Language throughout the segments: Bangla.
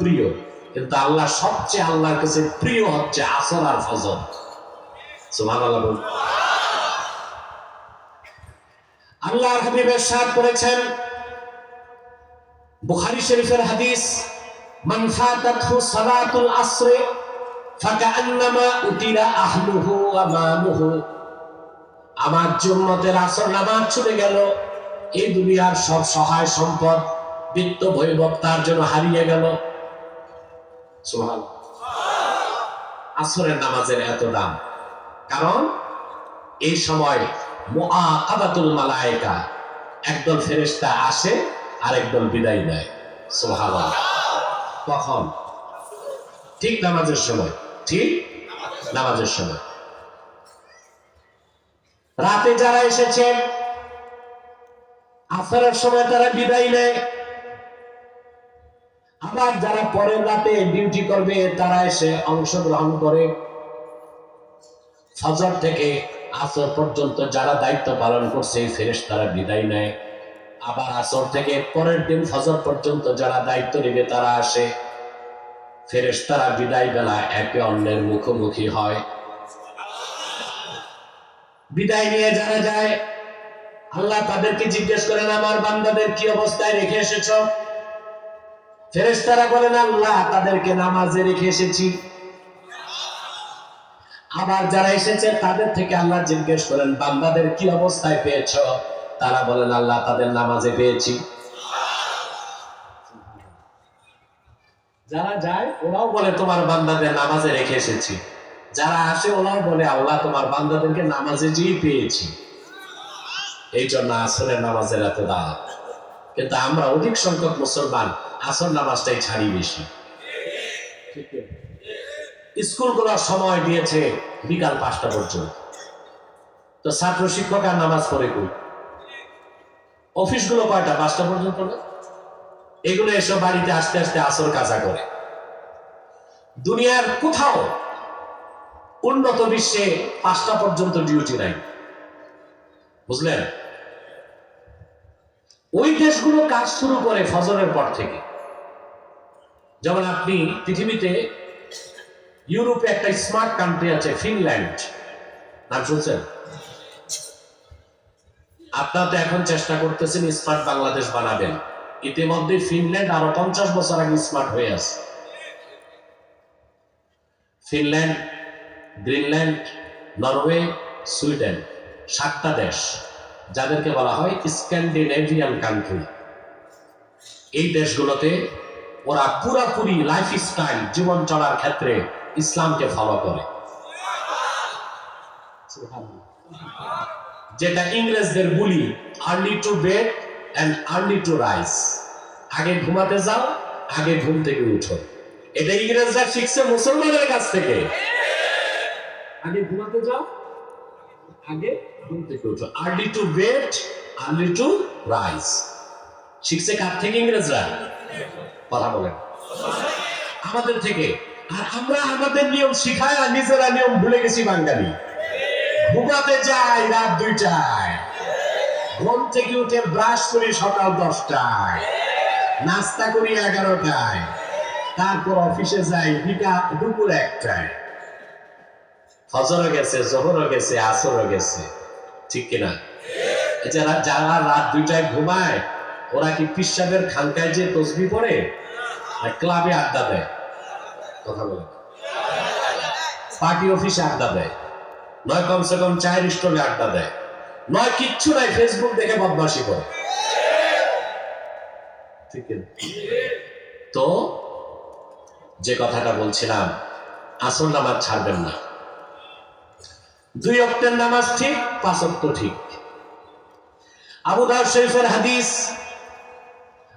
প্রিয়, কিন্তু আল্লাহ সবচেয়ে আল্লাহর কাছে প্রিয় হচ্ছে আসর আর ফজর। সাথ করেছেন, বুখারী শরীফের হাদিস আমার জুম্মতের আসর নামাজ ছুটে গেল, এই দুনিয়ার সব সহায় সম্পদ বিত্ত বৈভব তার জন্য হারিয়ে গেল। সোহাল আসরের নামাজের এত দাম। কারণ এই সময় মুআকাবাতুল একদল ফেরেশতা আসে আর একদল বিদায় দেয় সুবহানাল্লাহ। কখন? ঠিক নামাজের সময়। ঠিক নামাজের সময়। রাতে যারা এসেছেন, আসরের সময় তারা বিদায় নেয়। আবার যারা পরের রাতে ডিউটি করবে, তারা এসে অংশগ্রহণ করে। ফজর থেকে আসর পর্যন্ত যারা দায়িত্ব পালন করছে ফেরেশ তারা বিদায় নেয়। আবার আসর থেকে পরের দিন ফজর পর্যন্ত যারা দায়িত্ব নেবে, তারা আসে। ফেরেশ তারা বিদায় বেলা একে অন্যের মুখোমুখি হয়। বিদায় নিয়ে যারা যায়, আল্লাহ তাদেরকে জিজ্ঞেস করেন, আমার বান্দাদের কি অবস্থায় রেখে এসেছ? ফেরেশতারা বলেন আল্লাহ, তাদেরকে নামাজে রেখে এসেছি। আবার যারা এসেছে, তাদের থেকে আল্লাহ জিজ্ঞেস করেন, বান্দাদের কি অবস্থায় পেয়েছ? তারা বলেন, আল্লাহ, তাদের নামাজে পেয়েছি। যারা যায়, ওরাও বলে, তোমার বান্দাদের নামাজে রেখে এসেছি। যারা আসে, ওরাও বলে, আল্লাহ, তোমার বান্দাদেরকে নামাজে যেই পেয়েছি। এই জন্য আসলে নামাজের এত দাম। কিন্তু আমরা অধিক সংখ্যক মুসলমান আসর নামাজটাই ছাড়ি বেশি। স্কুলগুলোর সময় দিয়েছে বিকাল পাঁচটা পর্যন্ত। তো ছাত্র শিক্ষক আর নামাজ পড়ে কই? অফিসগুলো কয়টা? পাঁচটা পর্যন্ত এগুলো এসব বাড়িতে আস্তে আস্তে আসর কাজা করে। দুনিয়ার কোথাও উন্নত বিশ্বে পাঁচটা পর্যন্ত ডিউটি নাই। বুঝলেন? ওই দেশগুলো কাজ শুরু করে ফজরের পর থেকে। যেমন আপনি পৃথিবীতে ইউরোপে একটা স্মার্ট কান্ট্রি আছে ফিনল্যান্ড নাম শুনছেন? আপনারা তো এখন চেষ্টা করতেছেন স্মার্ট বাংলাদেশ বানাবেন। ইতিমধ্যে ফিনল্যান্ড আরও পঞ্চাশ বছর আগে স্মার্ট হয়ে আছে। ফিনল্যান্ড গ্রিনল্যান্ড নরওয়ে সুইডেন সাতটা দেশ, যাদেরকে বলা হয় স্ক্যান্ডিনেভিয়ান কান্ট্রি এই দেশগুলোতে ওরা পুরাপুরি লাইফ স্টাইল জীবন চলার ক্ষেত্রে ইসলামকে ফলো করে। যেটা ইংরেজদের বলি early to bed and early to rise আগে ঘুমাতে যাও, আগে ঘুম থেকে উঠো। এটা ইংরেজরা শিখছে মুসলমানের কাছ থেকে। আগে ঘুমাতে যাও, আগে ঘুম থেকে উঠো। Early to bed early to rise শিখছে কার থেকে ইংরেজরা? কথা বলেন। আমাদের থেকে, আর আমরা আমাদের নিয়ম শিখায় আর নিজেরা নিয়ম ভুলে গেছি বাঙালি। ঘুমাতে যাই রাত দুইটায়। ঘুম থেকে উঠে ব্রাশ করি সকাল দশটায়। নাস্তা করি এগারোটায়। তারপর অফিসে যাই, বিকাল দুপুর একটায়। ফজরও গেছে, জোহরও গেছে, আসরও গেছে। ঠিক কিনা? যারা যারা রাত দুইটায় ঘুমায় ওরা কি পিসাবের খানকায় যে তসবি পড়ে? আর ক্লাবে আড্ডা দেয়। কথা বলে। পার্টি অফিসে আড্ডা দেয়। নয় কমসে কম চায়ের স্টলে আড্ডা দেয়। নয় কিচ্ছু নাই ফেসবুক দেখে বদমাসি করে। ঠিক তো, যে কথাটা বলছিলাম আসল নামাজ ছাড়বেন না। দুই অক্টের নামাজ ঠিক, পাঁচ অক্ট ঠিক। আবু দাউদ শরীফের হাদিস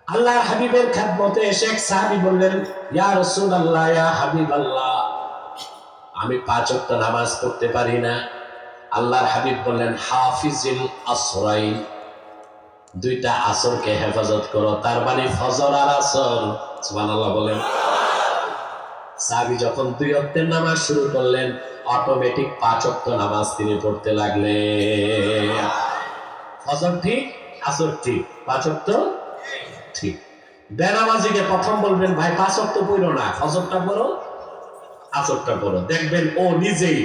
আল্লাহর হাবিবের খেদমতে এসে এক সাহাবী বললেন, ইয়া রাসূলুল্লাহ, ইয়া হাবিবাল্লাহ, আমি পাঁচ ওয়াক্ত নামাজ পড়তে পারি না। আল্লাহর হাবিব বললেন, হাফিজিল আসরাইন, দুইটা আসরকে হেফাজত করো, তার মানে ফজর আর আসর। সুবহানাল্লাহ বলেন। সাহাবী যখন দুই অক্টের নামাজ শুরু করলেন, অটোমেটিক পাঁচ অক্ত নামাজ তিনি পড়তে লাগলেন। ফজর ঠিক, আসর ঠিক, পাঁচ অক্ত বেনামাজিকে প্রথম বলবেন, ভাই পড়ো না পড়ো পড়ো। দেখবেন ও নিজেই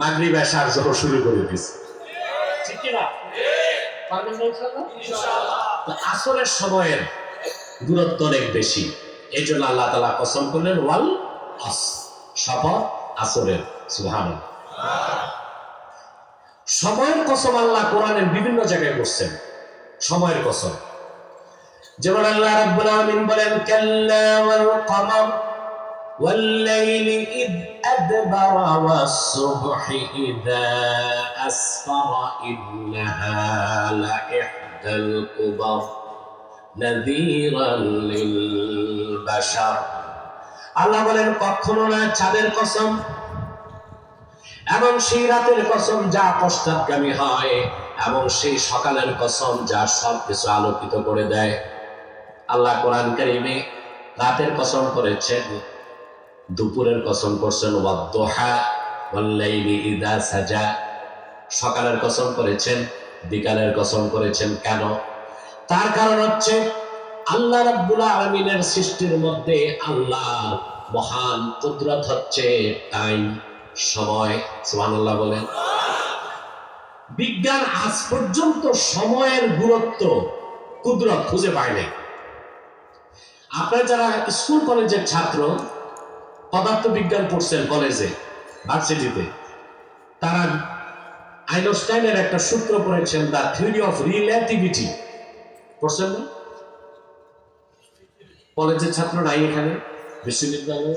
মাগরিব আসার জন্য শুরু করে দিছে ঠিক আসরের সময়ের দূরত্ব অনেক বেশি। এই জন্য আল্লাহ তালা কসম করলেন, ওয়াল শপথ আসরের সুহান সময়ের কসম আল্লাহ কোরআনের বিভিন্ন জায়গায় করছেন সময়ের কসম। যেমন আল্লাহ রাব্বুল আলামিন বলেন কাল্লা ওয়াল কমর والليل إذ أدبر والصبح إذا أسفر إنها لإحدى الكبر نذيرا للبشر আল্লাহ বলেন কখনো না চাঁদের কসম এবং সেই রাতের কসম যা পশ্চাৎগামী হয় এবং সেই সকালের কসম যা সব কিছু আলোকিত করে দেয় আল্লাহ কোরআন কারিমে রাতের কসম করেছেন, দুপুরের কসম করছেন ইদা সাজা। সকালের কসম করেছেন, বিকালের কসম করেছেন কেন? তার কারণ হচ্ছে আল্লাহ রাব্বুল আলামিনের সৃষ্টির মধ্যে আল্লাহ মহান কুদরত হচ্ছে টাইম সময়। সুবহানাল্লাহ বলেন। বিজ্ঞান আজ পর্যন্ত সময়ের গুরুত্ব কুদরত খুঁজে পায় নাই। আপনারা যারা স্কুল কলেজের ছাত্র পদার্থ বিজ্ঞান পড়ছেন কলেজে, ভার্সিটিতে, তারা আইনস্টাইনের একটা সূত্র পড়েছেন, দ্য থিওরি অফ রিলেটিভিটি পড়ছেন না? কলেজের ছাত্র নাই এখানে, বিশ্ববিদ্যালয়ে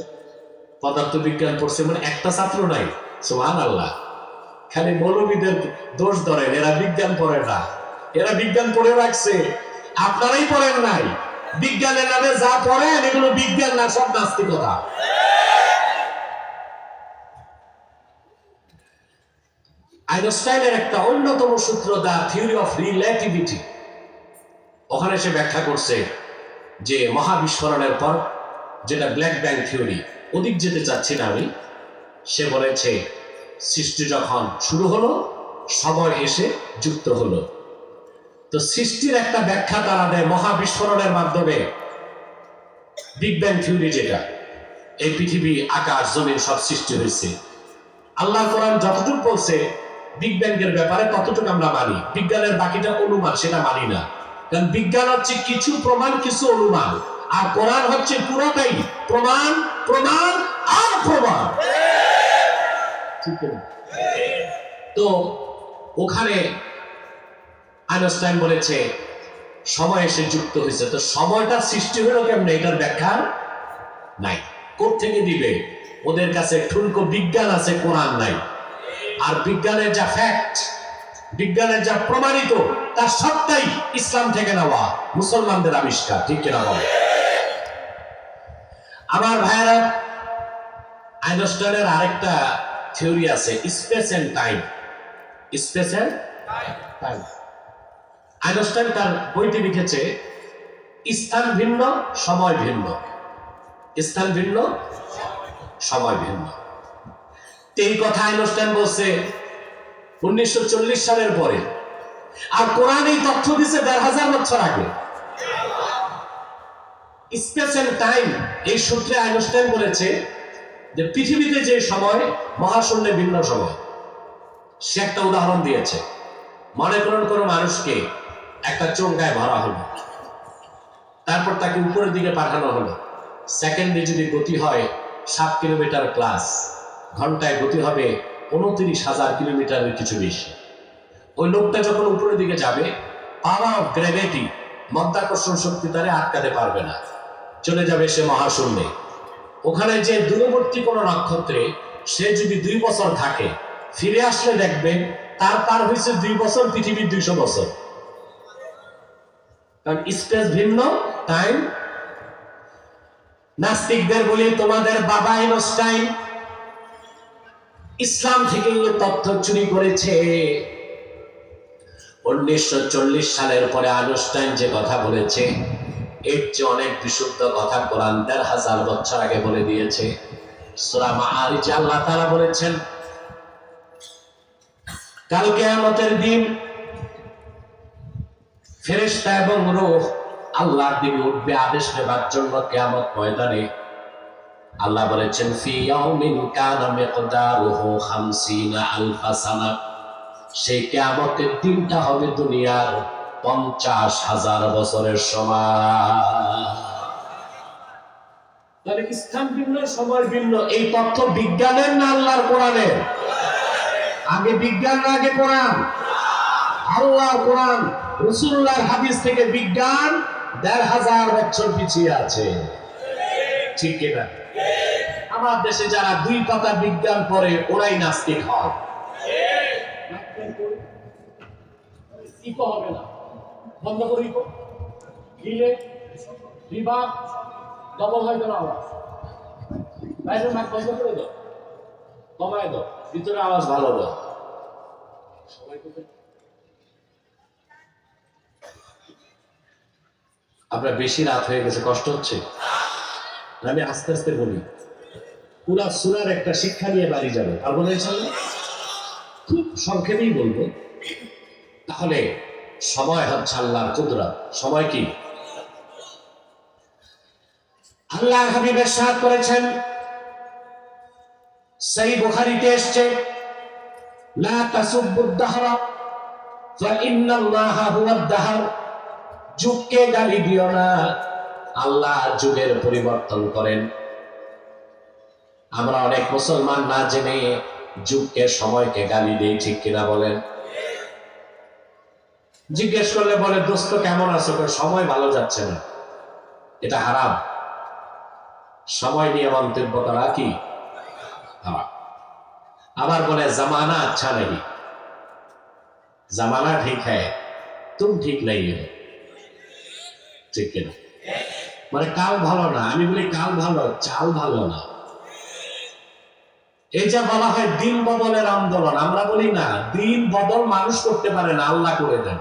পদার্থ বিজ্ঞান পড়ছে মানে একটা ছাত্র নাই সোহান আল্লাহ খালি মৌলবীদের দোষ ধরেন, এরা বিজ্ঞান পড়ে না। এরা বিজ্ঞান পড়ে রাখছে, আপনারাই পড়েন নাই। বিজ্ঞানের নামে যা পড়েন, এগুলো বিজ্ঞান না, সব নাস্তিকতা। আইনস্টাইনের একটা অন্যতম সূত্র দা থিওরি অফ রিলেটিভিটি। ওখানে সে ব্যাখ্যা করছে যে মহাবিস্ফোরণের পর যেটা ব্ল্যাক ব্যাং থিওরি, ওদিক যেতে চাচ্ছি না আমি, সে বলেছে, সৃষ্টি যখন শুরু হলো, সময় এসে যুক্ত হলো। তো সৃষ্টির একটা ব্যাখ্যা তারা দেয় মহাবিস্ফোরণের মাধ্যমে। বিগ ব্যাং থিওরি যেটা এই পৃথিবী আকাশ জমিন সব সৃষ্টি হয়েছে। আল্লাহ কোরআন যতটুকু বলছে বিগ ব্যাংকের ব্যাপারে ততটুকু আমরা মানি। বিজ্ঞানের বাকিটা অনুমান সেটা মানি না। কারণ বিজ্ঞান হচ্ছে কিছু প্রমাণ কিছু অনুমান। আর কোরআন হচ্ছে পুরোটাই প্রমাণ প্রমাণ আর প্রমাণ। তো ওখানে আইনস্টাইন বলেছে সময় এসে যুক্ত হয়েছে। তো সময়টা সৃষ্টি হলো কেমনে? এটার ব্যাখ্যা নাই। থেকে দিবে? ওদের কাছে ঠুনকো বিজ্ঞান আছে কোরআন নাই। আর বিজ্ঞানের যা ফ্যাক্ট বিজ্ঞানের যা প্রমাণিত তার সবটাই ইসলাম থেকে নেওয়া মুসলমানদের আবিষ্কার। ঠিক কিনা বলে? আমার ভাইয়েরা আইনস্টাইনের আরেকটা থিওরি আছে space and time. Space and time. Einstein তার বইতে লিখেছে, স্থান ভিন্ন, সময় ভিন্ন। স্থান ভিন্ন, সময় ভিন্ন। এই কথা আইনস্টাইন বলছে উনিশশো চল্লিশ সালের পরে। আর কোরআন এই তথ্য দিছে দেড় হাজার বছর আগে। স্পেস টাইম এই সূত্রে আইনস্টাইন বলেছে যে পৃথিবীতে যে সময়, মহাশূন্যে ভিন্ন সময়। সে একটা উদাহরণ দিয়েছে। মনে করুন কোনো মানুষকে একটা চোঙ্গায় ভরা হলো। তারপর তাকে উপরের দিকে পাঠানো হলো। সেকেন্ডে যদি গতি হয়, সাত কিলোমিটার ক্লাস ঘন্টায় গতি হবে উনত্রিশ হাজার কিলোমিটারের কিছু বেশি। ওই লোকটা যখন উপরের দিকে যাবে পাওয়ার অফ গ্র্যাভিটি মধ্যাকর্ষণ শক্তি তারে আটকাতে পারবে না। চলে যাবে সে মহাশূন্যে। ওখানে যে দূরবর্তী কোনো নক্ষত্রে সে যদি দুই বছর থাকে, ফিরে আসলে দেখবেন তার পার হয়েছে দুই বছর, পৃথিবীর দুইশো বছর। কারণ স্পেস ভিন্ন টাইম নাস্তিকদের বলি তোমাদের বাবা আইনস্টাইন ইসলাম থেকে তথ্য চুরি করেছে। উনিশশো সালের পরে আইনস্টাইন যে কথা বলেছে, এর চেয়ে অনেক বিশুদ্ধ কথা কোরআন দেড় হাজার বছর আগে বলে দিয়েছে। সূরা আল্লাহ তাআলা বলেছেন কালকে কিয়ামতের দিন ফেরেশতা এবং রূহ আল্লাহর দিকে উঠবে আদেশ নেবার জন্য কেয়ামত ময়দানে। আল্লাহ বলেছেন, ফি ইয়াউমিন কানা মিকদারুহু 50 আলফা সানা। সেই কেয়ামতের দিনটা হবে দুনিয়ার পঞ্চাশ হাজার বছরের সমান তাহলে স্থান ভিন্ন, সময় ভিন্ন? এই তথ্য বিজ্ঞানের না আল্লাহর কোরআনের? আগে বিজ্ঞান না আগে কোরআন। আল্লাহ কোরআন। রসুল্লাহ হাদিস থেকে বিজ্ঞান দেড় হাজার বছর পিছিয়ে আছে। ঠিক কিনা? আমার দেশে যারা দুই পাতা বিজ্ঞান পড়ে, ওরাই নাস্তিক হয়। বন্ধ আওয়াজ। করে দাও। কমায় দাও। ভিতরে আওয়াজ ভালো দাও। আপনার বেশি রাত হয়ে গেছে, কষ্ট হচ্ছে? আমি আস্তে আস্তে বলি, পুরা সুরার একটা শিক্ষা নিয়ে বাড়ি যাবে, পারব না খুব সংক্ষেপেই বলব, তাহলে সময় হচ্ছে আল্লাহর কুদরা সময় কি? আল্লাহ হাবিবের সাথ করেছেন, সেই বুখারিতে এসছে, লা তাসুব্বুদ দাহরা, ফা ইন্নাল্লাহা হুয়াদ দাহর। যুগকে গালি দিও না। আল্লাহ যুগের পরিবর্তন করেন। আমরা অনেক মুসলমান না জেনে যুগকে, সময়কে গালি দিই, ঠিক কিনা বলেন? জিজ্ঞেস করলে বলে, দোস্ত, কেমন আছো? সময় ভালো যাচ্ছে না। এটা হারাম। সময় নিয়ে মন্তব্য করা কি হারাম আবার বলে, জামানা আচ্ছা নেই জামানা ঠিক হ্যাঁ তুম ঠিক নেই ঠিক কিনা? মানে কাল ভালো না, আমি বলি কাল ভালো, চাল ভালো না। এই যা বলা হয় দিন বদলের আন্দোলন, আমরা বলি না, দিন বদল মানুষ করতে পারে না, আল্লাহ করে দেন।